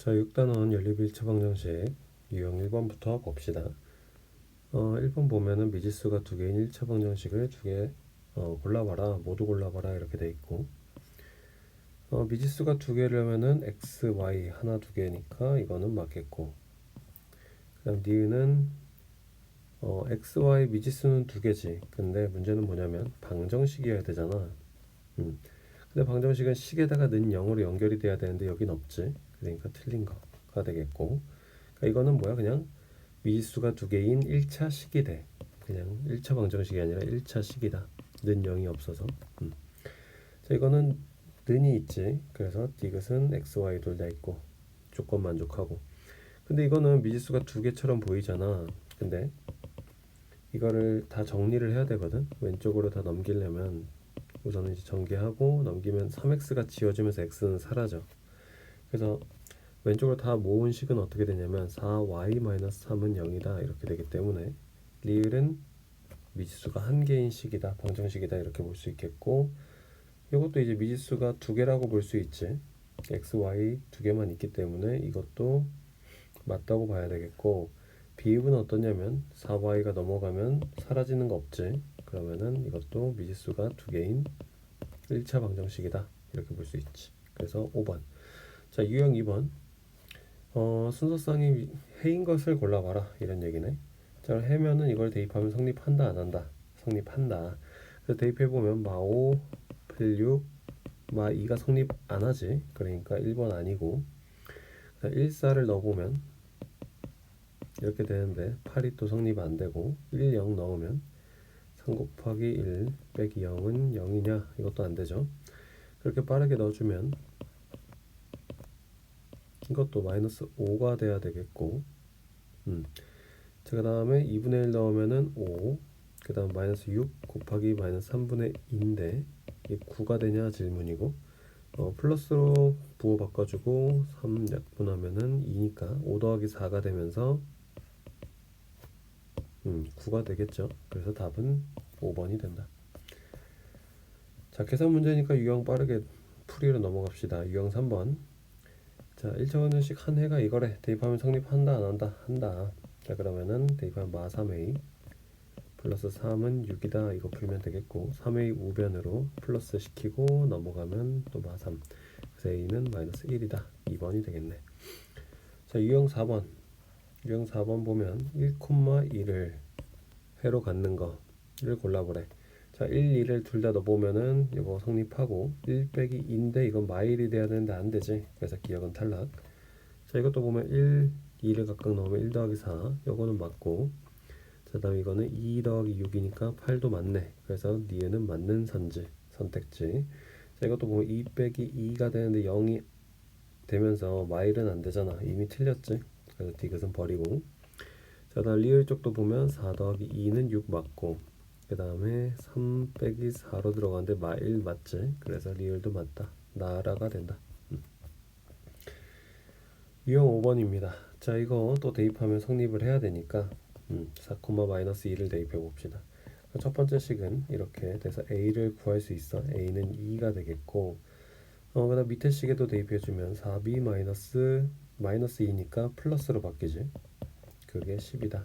자, 6단원 연립일체 방정식 유형 1번부터 봅시다. 어, 1번 보면은 미지수가 두 개인 1차 방정식을 두개 어, 골라봐라, 모두 골라봐라 이렇게 돼 있고 어, 미지수가 두 개라면은 x, y 하나 두 개니까 이거는 맞겠고 그다음 니은은 어, x, y 미지수는 두 개지. 근데 문제는 뭐냐면 방정식이어야 되잖아. 음. 근데 방정식은 식에다가 는 0으로 연결이 돼야 되는데 여긴 없지. 그러니까 틀린 거가 되겠고. 그러니까 이거는 뭐야? 그냥 미지수가 두 개인 1차 식이 돼 그냥 1차 방정식이 아니라 1차 식이다. 는 0이 없어서. 음. 자 이거는 는이 있지. 그래서 디귿은 x, y 둘 다 있고 조건 만족하고. 근데 이거는 미지수가 두 개처럼 보이잖아. 근데 이거를 다 정리를 해야 되거든. 왼쪽으로 다 넘기려면 우선은 이제 전개하고 넘기면 3x가 지워지면서 x는 사라져. 그래서 왼쪽으로 다 모은 식은 어떻게 되냐면 4y-3은 0이다 이렇게 되기 때문에 리을은 미지수가 한 개인 식이다 방정식이다 이렇게 볼 수 있겠고 이것도 이제 미지수가 두 개라고 볼 수 있지. x, y 두 개만 있기 때문에 이것도 맞다고 봐야 되겠고 비읍은 어떠냐면 4y가 넘어가면 사라지는 거 없지. 그러면은 이것도 미지수가 두 개인 1차 방정식이다 이렇게 볼 수 있지. 그래서 5번. 자 유형 2번 어, 순서상이 해인 것을 골라봐라. 이런 얘기네. 자 해면은 이걸 대입하면 성립한다 안 한다? 성립한다. 그래서 대입해 보면 마5 플6 마2가 성립 안 하지. 그러니까 1번 아니고. 1사를 넣어보면 이렇게 되는데 8이 또 성립 안 되고 1, 0 넣으면 3 곱하기 1 빼기 0은 0이냐? 이것도 안 되죠. 그렇게 빠르게 넣어주면 이것도 마이너스 5가 돼야 되겠고 음. 그 다음에 2분의 1 넣으면은 5, 그 다음 마이너스 6 곱하기 마이너스 3분의 2인데 이게 9가 되냐 질문이고 어, 플러스로 부호 바꿔주고 3 약분하면은 2니까 5 더하기 4가 되면서 음, 9가 되겠죠. 그래서 답은 5번이 된다. 자, 계산 문제니까 유형 빠르게 풀이로 넘어갑시다. 유형 3번. 자, 1차원식 한 해가 이거래. 대입하면 성립한다 안 한다? 한다. 자, 그러면은 대입하면 마 3a 플러스 3은 6이다. 이거 풀면 되겠고 3a 우변으로 플러스 시키고 넘어가면 또 마 3. 그래서 a는 마이너스 1이다. 2번이 되겠네. 자, 유형 4번. 유형 4번 보면 1,1을 회로 갖는 거를 골라보래. 자, 1, 2를 둘 다 넣어보면은 이거 성립하고 1 빼기 2인데 이건 마일이 돼야 되는데 안 되지. 그래서 기억은 탈락. 자, 이것도 보면 1, 2를 각각 넣으면 1 더하기 4. 요거는 맞고. 자, 다음 이거는 2 더하기 6이니까 8도 맞네. 그래서 니은은 맞는 선지, 선택지. 자, 이것도 보면 2 빼기 2가 되는데 0이 되면서 마일은 안 되잖아. 이미 틀렸지. 그래서 디귿은 버리고. 자, 다음 리을 쪽도 보면 4 더하기 2는 6 맞고. 그 다음에 3 빼기 4로 들어가는데 마일 맞지? 그래서 리을도 맞다. 나라가 된다. 음. 유형 5번입니다. 자 이거 또 대입하면 성립을 해야 되니까 음, 4, 마이너스 2를 대입해 봅시다. 첫 번째 식은 이렇게 돼서 a를 구할 수 있어. a는 2가 되겠고 어, 그다음 밑에 식에도 대입해 주면 4b 마이너스 마이너스 2니까 플러스로 바뀌지. 그게 10이다.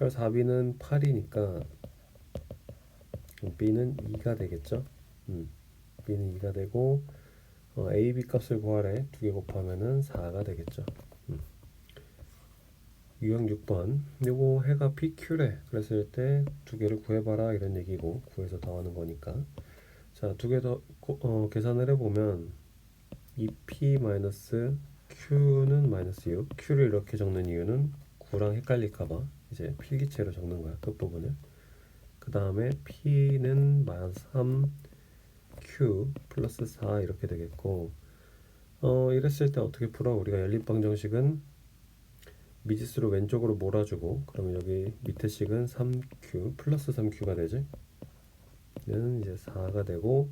자 4b는 8이니까 b는 2가 되겠죠. 음, b는 2가 되고 어, a, b 값을 구하래. 두 개 곱하면은 4가 되겠죠. 음. 유형 6번. 요거 해가 pq래. 그랬을 때 두 개를 구해봐라 이런 얘기고 구해서 더하는 거니까. 자, 두 개더 어, 계산을 해보면 2p 마이너스 q는 마이너스 6. q를 이렇게 적는 이유는 9랑 헷갈릴까봐 이제 필기체로 적는 거야 끝부분을. 그 다음에 p는 마이너스 3 q 플러스 4 이렇게 되겠고 어 이랬을 때 어떻게 풀어? 우리가 연립방정식은 미지수로 왼쪽으로 몰아주고 그러면 여기 밑에 식은 3q 플러스 3q가 되지? 얘는 이제 4가 되고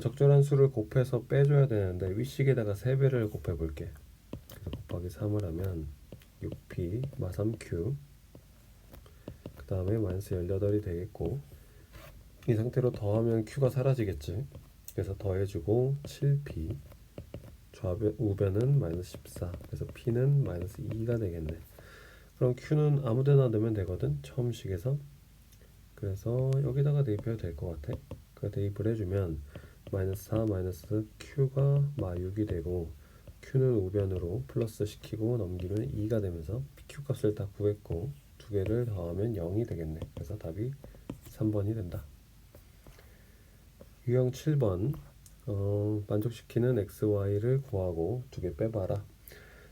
적절한 수를 곱해서 빼줘야 되는데 윗식에다가 3배를 곱해 볼게. 그래서 곱하기 3을 하면 6p 마 3q 그 다음에 마이너스 18이 되겠고 이 상태로 더하면 q가 사라지겠지. 그래서 더해주고 7p 좌변 우변은 마이너스 14 그래서 P는 마이너스 2가 되겠네. 그럼 Q는 아무데나 넣으면 되거든 처음 식에서. 그래서 여기다가 대입해도 될 것 같아. 그 대입을 해주면 마이너스 4 마이너스 Q가 마 6이 되고 Q는 우변으로 플러스 시키고 넘기면 2가 되면서 PQ 값을 다 구했고 두 개를 더하면 0이 되겠네 그래서 답이 3번이 된다 유형 7번 어, 만족시키는 x, y를 구하고 두 개 빼봐라.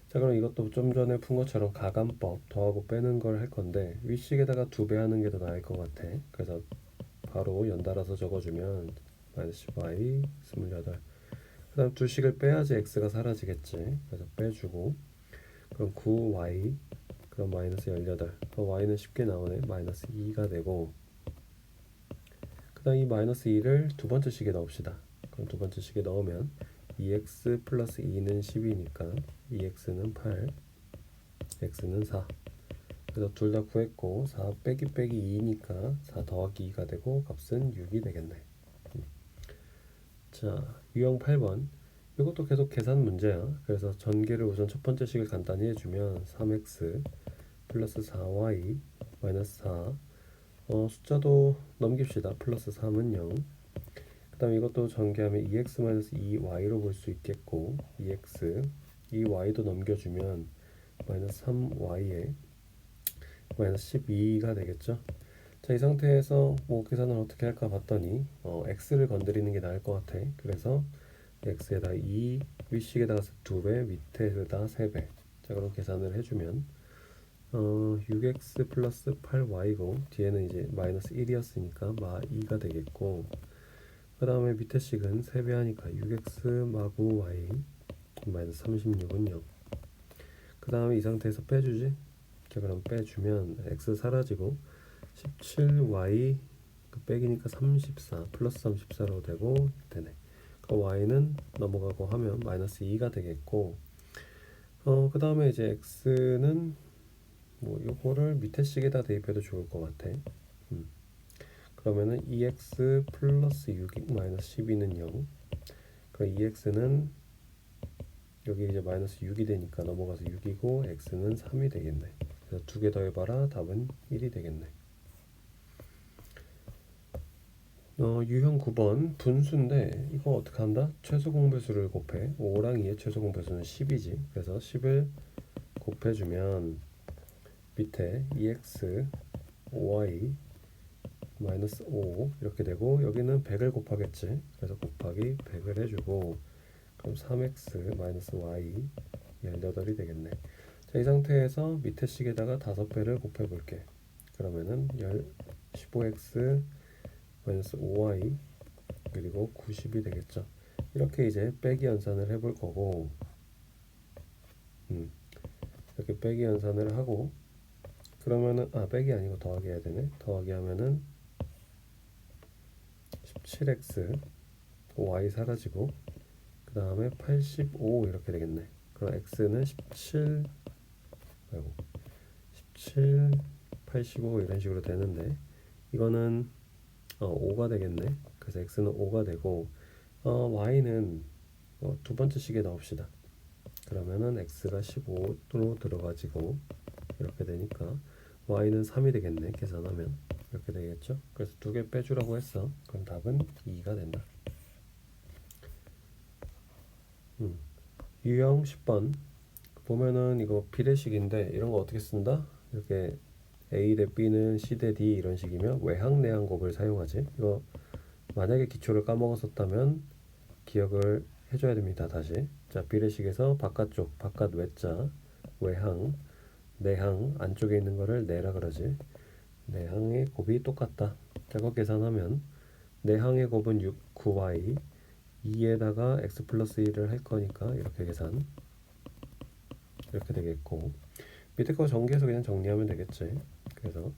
자 그럼 이것도 좀 전에 푼 것처럼 가감법 더하고 빼는 걸 할 건데 윗식에다가 두 배 하는 게 더 나을 것 같아. 그래서 바로 연달아서 적어주면 마이너스 y 28. 그다음 두 식을 빼야지 x가 사라지겠지. 그래서 빼주고 그럼 9y 그럼 마이너스 18. 그럼 y는 쉽게 나오네. 마이너스 2가 되고 그 다음 이 마이너스 2를 두 번째 식에 넣읍시다. 그럼 두 번째 식에 넣으면 2x 플러스 2는 10이니까 2x는 8, x는 4. 그래서 둘 다 구했고 4 빼기 빼기 2니까 4 더하기 2가 되고 값은 6이 되겠네. 음. 자, 유형 8번. 이것도 계속 계산 문제야. 그래서 전개를 우선 첫 번째 식을 간단히 해주면 3x 플러스 4y 마이너스 4 어, 숫자도 넘깁시다. 플러스 3은 0. 그 다음에 이것도 전개하면 2x-2y로 볼 수 있겠고 2x, 2y도 넘겨주면 마이너스 3y에 마이너스 12가 되겠죠. 자, 이 상태에서 뭐 계산을 어떻게 할까 봤더니 어, x를 건드리는 게 나을 것 같아. 그래서 x에다 2, 윗식에다가 2배, 밑에다 3배. 자, 그럼 계산을 해주면 어, 6x 플러스 8y고 뒤에는 이제 마이너스 1이었으니까 마 2가 되겠고 그 다음에 밑에 식은 3배 하니까 6x 마구 y 마이너스 36은 0. 그 다음에 이 상태에서 빼주지. 자 그럼 빼주면 x 사라지고 17y 그 빼기니까 34 플러스 34로 되고 되네. 그 y는 넘어가고 하면 마이너스 2가 되겠고 어, 그 다음에 이제 x는 뭐 요거를 밑에 식에다 대입해도 좋을 것 같아. 음. 그러면은 2x 플러스 6 마이너스 12는 0. 그럼 2x는 여기 이제 마이너스 6이 되니까 넘어가서 6이고 x는 3이 되겠네. 그래서 두 개 더해봐라 답은 1이 되겠네. 어, 유형 9번 분수인데 이거 어떻게 한다? 최소 공배수를 곱해. 5랑 2의 최소 공배수는 10이지. 그래서 10을 곱해주면 밑에 2x 5y 마이너스 5 이렇게 되고 여기는 100을 곱하겠지. 그래서 곱하기 100을 해주고 그럼 3x 마이너스 y 18이 되겠네. 자, 이 상태에서 밑에 식에다가 5배를 곱해 볼게. 그러면은 15x 마이너스 5y 그리고 90이 되겠죠. 이렇게 이제 빼기 연산을 해볼 거고 음, 이렇게 빼기 연산을 하고 그러면은 아 빼기 아니고 더하기 해야 되네. 더하기 하면은 17x y 사라지고 그 다음에 85 이렇게 되겠네. 그럼 x는 17 아이고 17 85 이런 식으로 되는데 이거는 어, 5가 되겠네. 그래서 x는 5가 되고 어, y는 어, 두 번째 식에 넣읍시다. 그러면은 x가 15로 들어가지고 이렇게 되니까 y는 3이 되겠네. 계산하면 이렇게 되겠죠? 그래서 두 개 빼주라고 했어. 그럼 답은 2가 된다. 음. 유형 10번. 보면은 이거 비례식인데 이런 거 어떻게 쓴다? 이렇게 A 대 B는 C 대 D 이런 식이면 외항 내항 곱을 사용하지? 이거 만약에 기초를 까먹었었다면 기억을 해줘야 됩니다 다시. 자 비례식에서 바깥쪽 바깥 외자 외항 내항 안쪽에 있는 거를 내라 그러지. 내항의 곱이 똑같다. 저거 계산하면 내항의 곱은 6, 9y 2에다가 x 플러스 1을 할 거니까 이렇게 계산. 이렇게 되겠고. 밑에 거 전개해서 그냥 정리하면 되겠지 그래서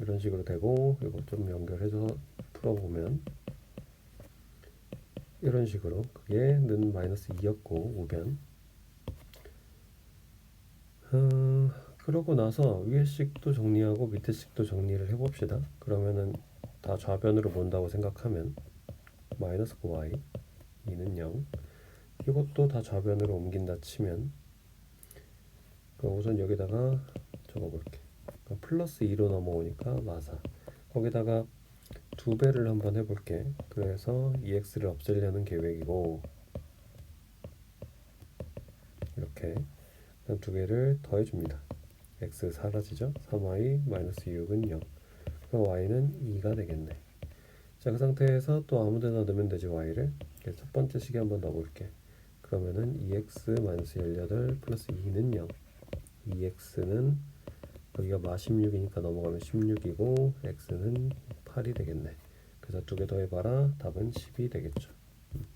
이런 식으로 되고 이거 좀 연결해서 풀어보면 이런 식으로 그게 는 마이너스 2였고 우변 어, 그러고 나서 위에 식도 정리하고 밑에 식도 정리를 해봅시다. 그러면은 다 좌변으로 본다고 생각하면 마이너스 9y 2는 0 이것도 다 좌변으로 옮긴다 치면 우선 여기다가 적어볼게. 플러스 2로 넘어오니까 마사. 거기다가 두 배를 한번 해볼게. 그래서 EX를 없애려는 계획이고 이렇게. 두 개를 더해줍니다. X 사라지죠? 3Y 마이너스 6은 0 그럼 Y는 2가 되겠네. 자 그 상태에서 또 아무 데나 넣으면 되지 Y를. 첫 번째 식에 한번 넣어볼게. 그러면은 2x 마이너스 18 플러스 2는 0 2x는 여기가 마 16이니까 넘어가면 16이고 x는 8이 되겠네 그래서 두 개 더해봐라 답은 10이 되겠죠 음.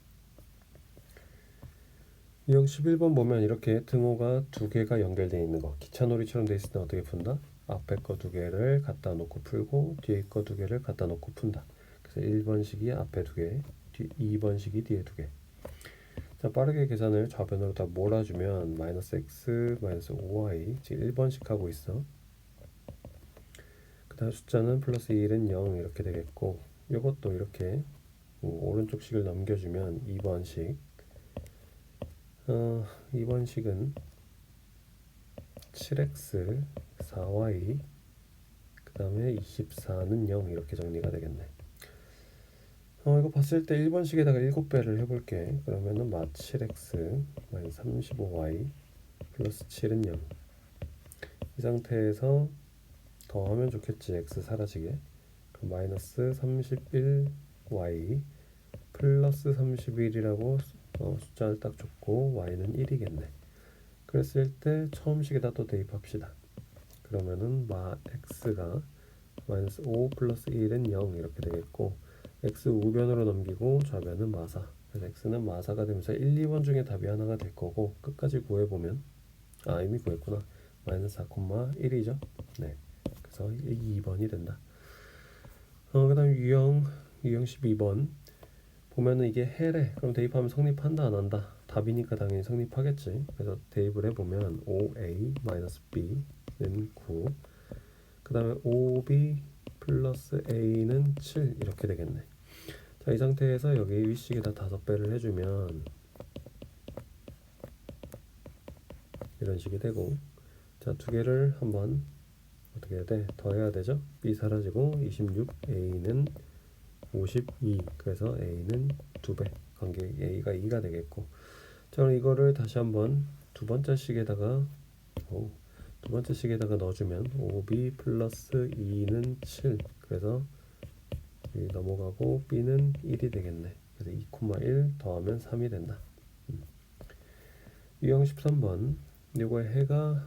유형 11번 보면 이렇게 등호가 두 개가 연결되어 있는 거 기차놀이처럼 되어 있을 때 어떻게 푼다? 앞에 거 두 개를 갖다 놓고 풀고 뒤에 거 두 개를 갖다 놓고 푼다 그래서 1번식이 앞에 두 개, 2번식이 뒤에 두 개. 자 빠르게 계산을 좌변으로 다 몰아주면 마이너스 x 마이너스 5y 지금 1번씩 하고 있어. 그 다음 숫자는 플러스 1은 0 이렇게 되겠고 이것도 이렇게 음, 오른쪽 식을 넘겨주면 2번식. 어, 2번식은 7x 4y 그 다음에 24는 0 이렇게 정리가 되겠네 어, 이거 봤을 때 1번식에다가 7배를 해볼게. 그러면은 마 7x 마이너스 35y 플러스 7은 0. 이 상태에서 더하면 좋겠지. x 사라지게. 그럼 마이너스 31y 플러스 31이라고 어, 숫자를 딱 줬고 y는 1이겠네. 그랬을 때 처음 식에다 또 대입합시다. 그러면은 마 x가 마이너스 5 플러스 1은 0 이렇게 되겠고 x 우변으로 넘기고 좌변은 마사. 그래서 x는 마사가 되면서 1, 2번 중에 답이 하나가 될 거고 끝까지 구해보면 아 이미 구했구나. 마이너스 4,1이죠. 네. 그래서 2번이 된다. 어, 그 다음 유형 유형 12번. 보면은 이게 해래. 그럼 대입하면 성립한다 안 한다? 답이니까 당연히 성립하겠지. 그래서 대입을 해보면 5a 마이너스 b는 9그 다음에 5b 플러스 a는 7 이렇게 되겠네. 자, 이 상태에서 여기 위식에다 다섯 배를 해주면 이런 식이 되고 자, 두 개를 한번 어떻게 해야 돼? 더해야 되죠? b 사라지고 26 a는 52 그래서 a는 두 배 관계 a가 2가 되겠고 자 그럼 이거를 다시 한번 두 번째 식에다가 오, 두 번째 식에다가 넣어주면 5b 플러스 2는 7 그래서 넘어가고 b는 1이 되겠네. 그래서 2,1 더하면 3이 된다. 음. 유형 13번. 이거의 해가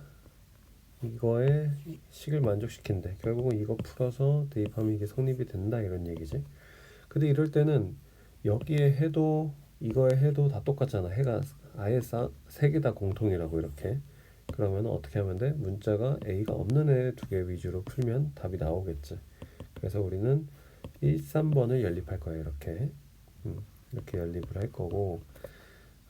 이거의 식을 만족시킨대. 결국은 이거 풀어서 대입하면 이게 성립이 된다. 이런 얘기지. 근데 이럴 때는 여기에 해도 이거의 해도 다 똑같잖아. 해가 아예 세 개 다 공통이라고 이렇게 그러면 어떻게 하면 돼? 문자가 A가 없는 애 두 개 위주로 풀면 답이 나오겠지. 그래서 우리는 1, 3번을 연립할 거예요. 이렇게 음, 이렇게 연립을 할 거고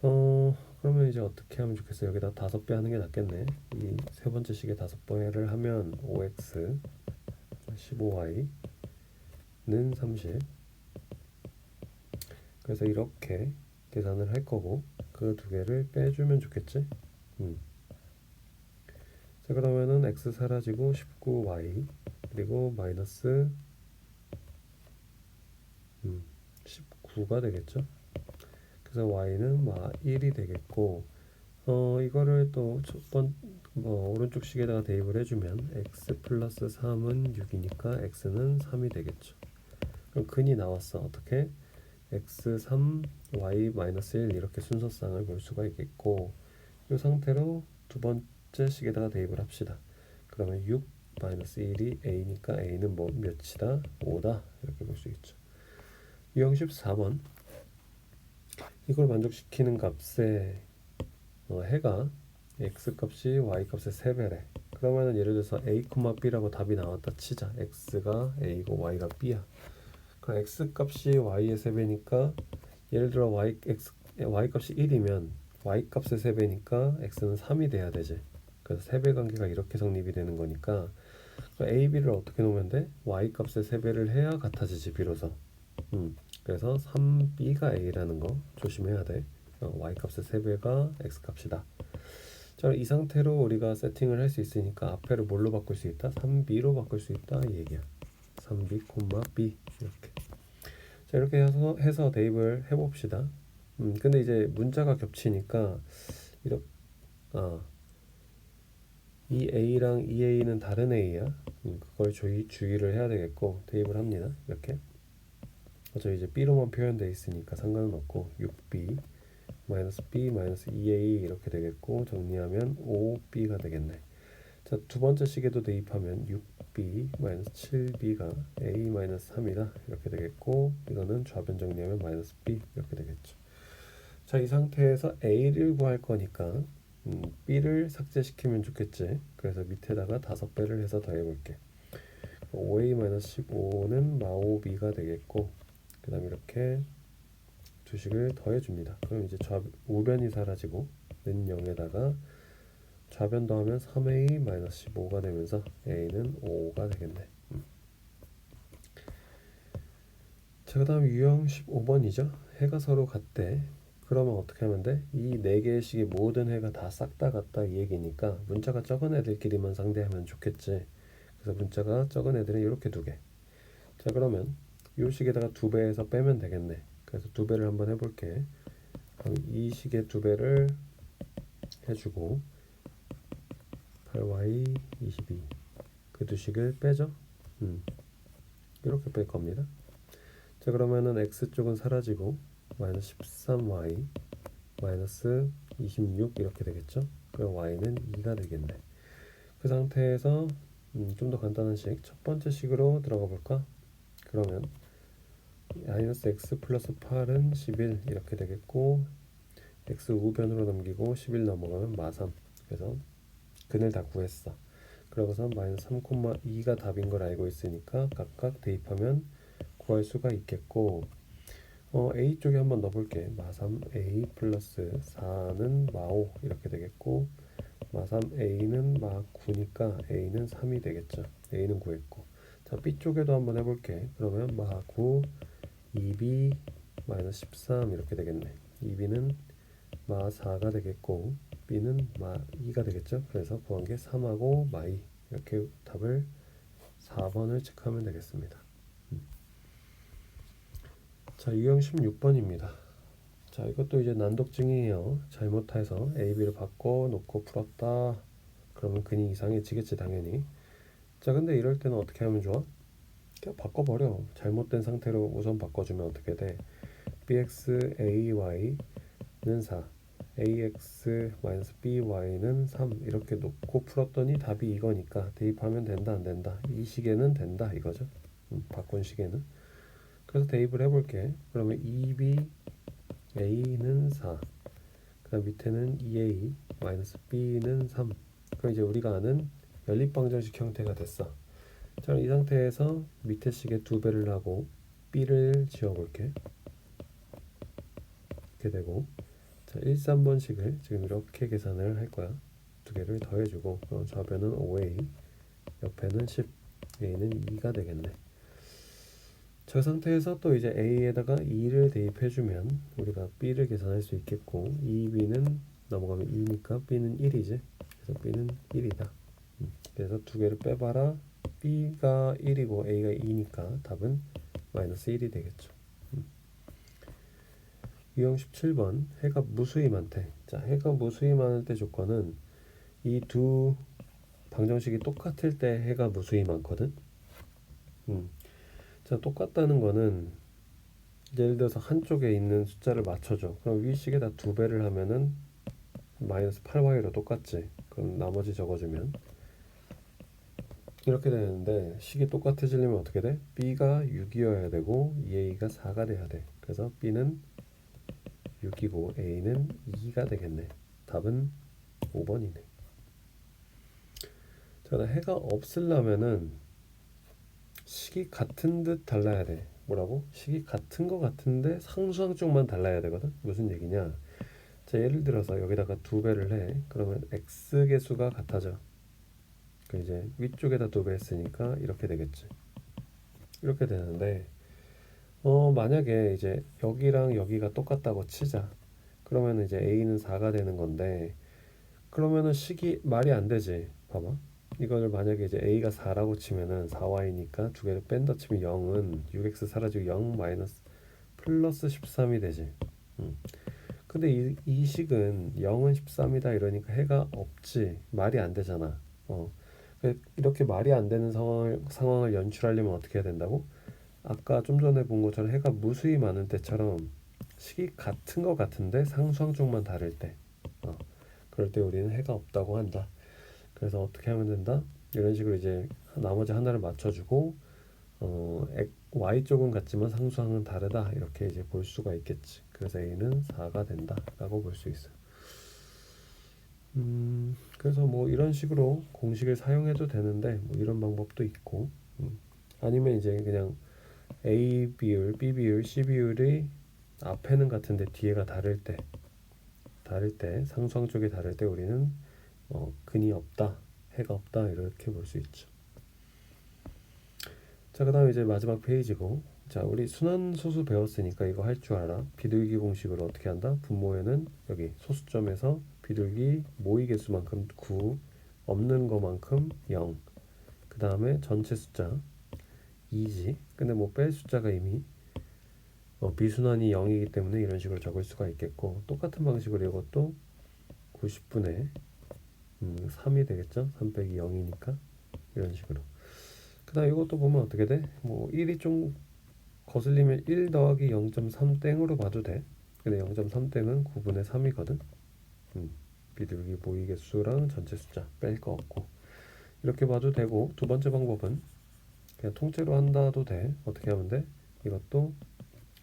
어 그러면 이제 어떻게 하면 좋겠어? 여기다 다섯 배 하는 게 낫겠네. 이 세 번째 식에 다섯 배를 하면 5x 15y는 30 그래서 이렇게 계산을 할 거고 그 두 개를 빼주면 좋겠지? 음. 자 그러면은 x 사라지고 19y 그리고 마이너스 음, 19가 되겠죠. 그래서 y는 마 1이 되겠고 어 이거를 또 첫번 뭐 오른쪽 식에다가 대입을 해주면 x 플러스 3은 6이니까 x는 3이 되겠죠. 그럼 근이 나왔어. 어떻게? x 3 y 마이너스 1 이렇게 순서상을 볼 수가 있겠고 이 상태로 두 번 째 식에다가 대입을 합시다. 그러면 6 마이너스 1이 a니까 a는 뭐 몇이다? 5다 이렇게 볼 수 있죠. 유형 14번 이걸 만족시키는 값에 어, 해가 x 값이 y 값의 3배래. 그러면은 예를 들어서 a, b라고 답이 나왔다 치자. x가 a고 y가 b야. 그럼 x 값이 y의 3배니까 예를 들어 y, x, y 값이 1이면 y 값의 3배니까 x는 3이 돼야 되지. 그래서 3배 관계가 이렇게 성립이 되는 거니까 a, b를 어떻게 놓으면 돼? y 값의 3배를 해야 같아지지 비로소. 음, 그래서 3b가 a라는 거 조심해야 돼. 어, y 값의 3배가 x 값이다. 자, 이 상태로 우리가 세팅을 할 수 있으니까 앞에를 뭘로 바꿀 수 있다? 3b로 바꿀 수 있다 이 얘기야. 3b, b 이렇게. 자, 이렇게 해서 해서 대입을 해 봅시다. 음, 근데 이제 문자가 겹치니까 이렇게 아, 이 a랑 이 a는 다른 a야. 음, 그걸 주의, 주의를 해야 되겠고 대입을 합니다. 이렇게. 어차피 이제 b로만 표현되어 있으니까 상관은 없고 6b 마이너스 b 2a 이렇게 되겠고 정리하면 5b가 되겠네. 자, 두 번째 식에도 대입하면 6b 마이너스 7b가 a 마이너스 3이다 이렇게 되겠고 이거는 좌변 정리하면 b 이렇게 되겠죠. 자, 이 상태에서 a를 구할 거니까 음, b를 삭제시키면 좋겠지. 그래서 밑에다가 다섯 배를 해서 더해볼게. 5a 마이너스 15는 마오 b가 되겠고 그 다음 이렇게 두 식을 더해줍니다. 그럼 이제 좌, 우변이 사라지고 는 0에다가 좌변 더하면 3a 마이너스 15가 되면서 a는 5가 되겠네. 음. 자, 그 다음 유형 15번이죠. 해가 서로 같대. 그러면 어떻게 하면 돼? 이 네 개의 식의 모든 해가 다 싹 다 같다 이 얘기니까 문자가 적은 애들끼리만 상대하면 좋겠지. 그래서 문자가 적은 애들은 이렇게 두 개. 자 그러면 이 식에다가 두 배해서 빼면 되겠네. 그래서 두 배를 한번 해볼게. 그럼 이 식의 두 배를 해주고 8y 22 그 두 식을 빼죠. 음. 이렇게 뺄 겁니다. 자 그러면은 x 쪽은 사라지고 마이너스 13y 마이너스 26 이렇게 되겠죠. 그럼 y는 2가 되겠네. 그 상태에서 음, 좀더 간단한 식 첫 번째 식으로 들어가 볼까? 그러면 마이너스 x 플러스 8은 11 이렇게 되겠고 x 우변으로 넘기고 11 넘어가면 마3 그래서 근을 다 구했어. 그러고서 마이너스 3,2가 답인 걸 알고 있으니까 각각 대입하면 구할 수가 있겠고 어, A 쪽에 한번 넣어볼게. 마3 A 플러스 4는 마5 이렇게 되겠고 마3 A는 마 9니까 A는 3이 되겠죠. A는 구했고 자 B 쪽에도 한번 해볼게. 그러면 마 9 2B 마이너스 13 이렇게 되겠네. 2B는 마 4가 되겠고 B는 마 2가 되겠죠. 그래서 구한 게 3하고 마 2 이렇게 답을 4번을 체크하면 되겠습니다. 자, 유형 16번입니다. 자, 이것도 이제 난독증이에요. 잘못해서 A, B를 바꿔 놓고 풀었다. 그러면 근이 이상해지겠지, 당연히. 자, 근데 이럴 때는 어떻게 하면 좋아? 그냥 바꿔버려. 잘못된 상태로 우선 바꿔주면 어떻게 돼? bx ay는 4, ax by는 3 이렇게 놓고 풀었더니 답이 이거니까 대입하면 된다 안 된다 이 시계는 된다 이거죠. 음, 바꾼 시계는. 그래서 대입을 해볼게. 그러면 2b a는 4. 그다음 밑에는 2a 마이너스 b는 3. 그럼 이제 우리가 아는 연립방정식 형태가 됐어. 자, 이 상태에서 밑에 식에 두 배를 하고 b를 지워볼게. 이렇게 되고 자, 1, 3번 식을 지금 이렇게 계산을 할 거야. 두 개를 더해주고 그럼 좌변은 5a 옆에는 10 a는 2가 되겠네. 저 상태에서 또 이제 A에다가 2를 대입해주면 우리가 B를 계산할 수 있겠고 2B는 넘어가면 2니까 B는 1이지. 그래서 B는 1이다. 음, 그래서 두 개를 빼봐라. B가 1이고 A가 2니까 답은 마이너스 1이 되겠죠. 음. 유형 17번 해가 무수히 많대. 자 해가 무수히 많을 때 조건은 이 두 방정식이 똑같을 때 해가 무수히 많거든. 음. 자, 똑같다는 거는 예를 들어서 한쪽에 있는 숫자를 맞춰줘. 그럼 위식에다 두 배를 하면은 마이너스 8y로 똑같지. 그럼 나머지 적어주면 이렇게 되는데 식이 똑같아지려면 어떻게 돼? b가 6이어야 되고 a가 4가 돼야 돼. 그래서 b는 6이고 a는 2가 되겠네. 답은 5번이네. 자, 해가 없으려면은 식이 같은 듯 달라야 돼. 뭐라고? 식이 같은 거 같은데 상수항 쪽만 달라야 되거든. 무슨 얘기냐? 자, 예를 들어서 여기다가 두 배를 해. 그러면 x 개수가 같아져. 그 이제 위쪽에다 두 배 했으니까 이렇게 되겠지. 이렇게 되는데 어, 만약에 이제 여기랑 여기가 똑같다고 치자. 그러면 이제 a는 4가 되는 건데, 그러면은 식이 말이 안 되지. 봐봐. 이거를 만약에 이제 a가 4라고 치면은 4y니까 두 개를 뺀다 치면 0은 6x 사라지고 0 마이너스 플러스 13이 되지. 음. 근데 이, 이 식은 0은 13이다 이러니까 해가 없지. 말이 안 되잖아. 어. 그- 이렇게 말이 안 되는 상황을, 상황을 연출하려면 어떻게 해야 된다고? 아까 좀 전에 본 것처럼 해가 무수히 많은 때처럼 식이 같은 것 같은데 상수항 쪽만 다를 때 어, 그럴 때 우리는 해가 없다고 한다 그래서 어떻게 하면 된다? 이런 식으로 이제 나머지 하나를 맞춰주고 어, y 쪽은 같지만 상수항은 다르다. 이렇게 이제 볼 수가 있겠지. 그래서 a는 4가 된다 라고 볼 수 있어요. 음, 그래서 뭐 이런 식으로 공식을 사용해도 되는데 뭐 이런 방법도 있고 음, 아니면 이제 그냥 A 비율, B 비율, C 비율이 앞에는 같은데 뒤에가 다를 때 다를 때 상수항 쪽이 다를 때 우리는 어, 근이 없다, 해가 없다 이렇게 볼 수 있죠. 자, 그다음 이제 마지막 페이지고 자, 우리 순환 소수 배웠으니까 이거 할 줄 알아. 비둘기 공식으로 어떻게 한다? 분모에는 여기 소수점에서 비둘기 모의 개수만큼 9, 없는 거만큼 0. 그 다음에 전체 숫자 2지. 근데 뭐 뺄 숫자가 이미 어, 비순환이 0이기 때문에 이런 식으로 적을 수가 있겠고 똑같은 방식으로 이것도 90분의 음, 3이 되겠죠? 3 빼기 0이니까 이런 식으로. 그 다음 이것도 보면 어떻게 돼? 뭐 1이 좀 거슬리면 1 더하기 0.3 땡으로 봐도 돼. 근데 0.3 땡은 9분의 3이거든. 음, 비둘기 모의 개수랑 전체 숫자 뺄 거 없고 이렇게 봐도 되고 두 번째 방법은 그냥 통째로 한다도 돼. 어떻게 하면 돼? 이것도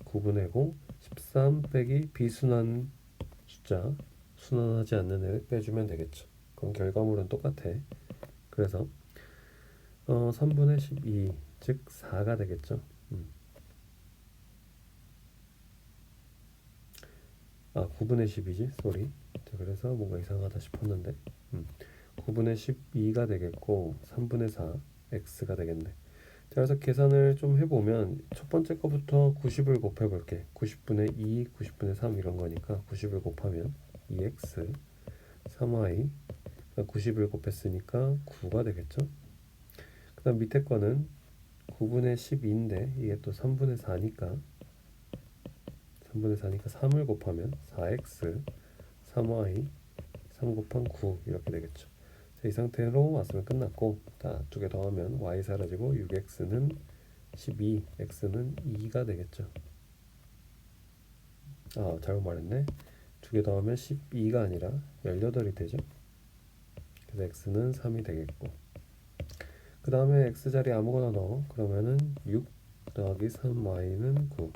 9분의고 13 빼기 비순환 숫자 순환하지 않는 애를 빼주면 되겠죠. 그럼 결과물은 똑같아. 그래서 어, 3분의 12, 즉 4가 되겠죠. 음. 아, 9분의 10이지, 쏘리. 자, 그래서 뭔가 이상하다 싶었는데, 음. 9분의 12가 되겠고, 3분의 4, x가 되겠네. 자, 그래서 계산을 좀 해보면, 첫 번째 거부터 90을 곱해볼게. 90분의 2, 90분의 3 이런 거니까, 90을 곱하면 2x, 3y, 90을 곱했으니까 9가 되겠죠. 그 다음 밑에 거는 9분의 12인데 이게 또 3분의 4니까 3분의 4니까 3을 곱하면 4x 3y 3 곱한 9 이렇게 되겠죠. 자, 이 상태로 왔으면 끝났고 두 개 더하면 y 사라지고 6x는 12 x는 2가 되겠죠. 아 잘못 말했네. 두 개 더하면 12가 아니라 18이 되죠 x는 3이 되겠고 그 다음에 x자리 아무거나 넣어. 그러면은 6 더하기 3y는 9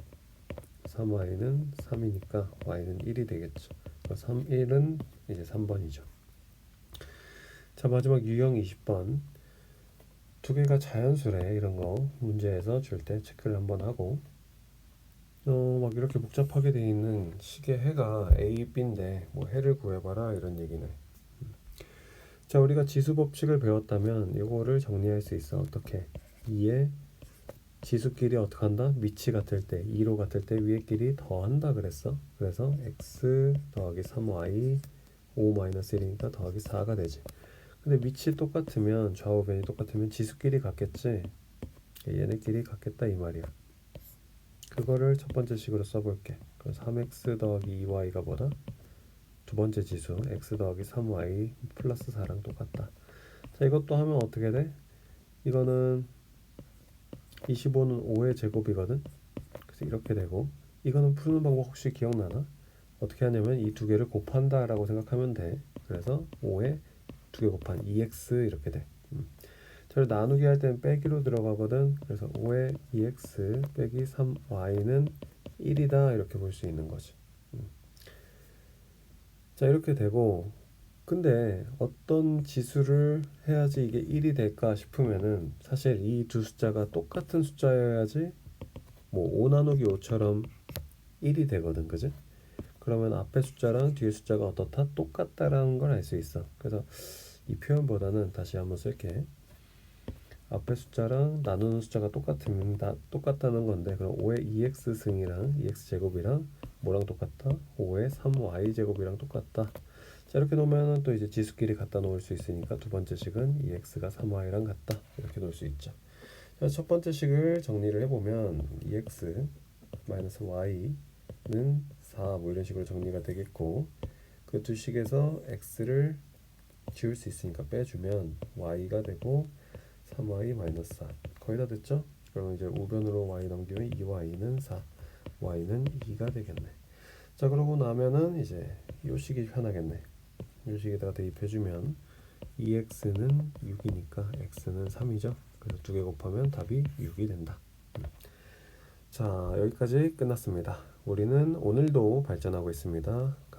3y는 3이니까 y는 1이 되겠죠. 3, 1은 이제 3번이죠. 자 마지막 유형 20번. 두 개가 자연수래 이런 거 문제에서 줄 때 체크를 한번 하고. 어 막 이렇게 복잡하게 돼 있는 식의 해가 a, b인데 뭐 해를 구해봐라 이런 얘기네 자 우리가 지수 법칙을 배웠다면 이거를 정리할 수 있어. 어떻게? 2의 지수끼리 어떻게 한다? 밑이 같을 때 2로 같을 때 위의 끼리 더한다 그랬어. 그래서 x 더하기 3y 5 마이너스 1이니까 더하기 4가 되지. 근데 밑이 똑같으면 좌우변이 똑같으면 지수끼리 같겠지? 얘네끼리 같겠다 이 말이야. 그거를 첫 번째 식으로 써볼게. 그럼 3x 더하기 2y가 뭐다 두 번째 지수 x 더하기 3y 플러스 4랑 똑같다. 자 이것도 하면 어떻게 돼? 이거는 25는 5의 제곱이거든. 그래서 이렇게 되고 이거는 푸는 방법 혹시 기억나나? 어떻게 하냐면 이 두 개를 곱한다라고 생각하면 돼. 그래서 5에 두 개 곱한 2x 이렇게 돼. 음. 자 나누기 할 때는 빼기로 들어가거든. 그래서 5에 2x 빼기 3y는 1이다 이렇게 볼 수 있는 거지. 자 이렇게 되고 근데 어떤 지수를 해야지 이게 1이 될까 싶으면은 사실 이 두 숫자가 똑같은 숫자여야지 뭐5 나누기 5처럼 1이 되거든 그지? 그러면 앞에 숫자랑 뒤에 숫자가 어떻다? 똑같다라는 걸 알 수 있어 그래서 이 표현보다는 다시 한번 쓸게 앞에 숫자랑 나누는 숫자가 똑같으면 다 똑같다는 건데 그럼 5의 2x 승이랑 2x 제곱이랑 뭐랑 똑같다? 5의 3y 제곱이랑 똑같다. 자 이렇게 놓으면 또 이제 지수끼리 갖다 놓을 수 있으니까 두 번째 식은 2x가 3y랑 같다 이렇게 놓을 수 있죠. 자, 첫 번째 식을 정리를 해보면 2x 마이너스 y는 4 뭐 이런 식으로 정리가 되겠고 그 두 식에서 x를 지울 수 있으니까 빼주면 y가 되고 3y 마이너스 4 거의 다 됐죠? 그럼 이제 우변으로 y 넘기면 2y는 4 y는 2가 되겠네. 자 그러고 나면은 이제 요 식이 편하겠네. 요 식에다가 대입해주면 2x는 6이니까 x는 3이죠. 그래서 두 개 곱하면 답이 6이 된다. 음. 자 여기까지 끝났습니다. 우리는 오늘도 발전하고 있습니다. 감사합니다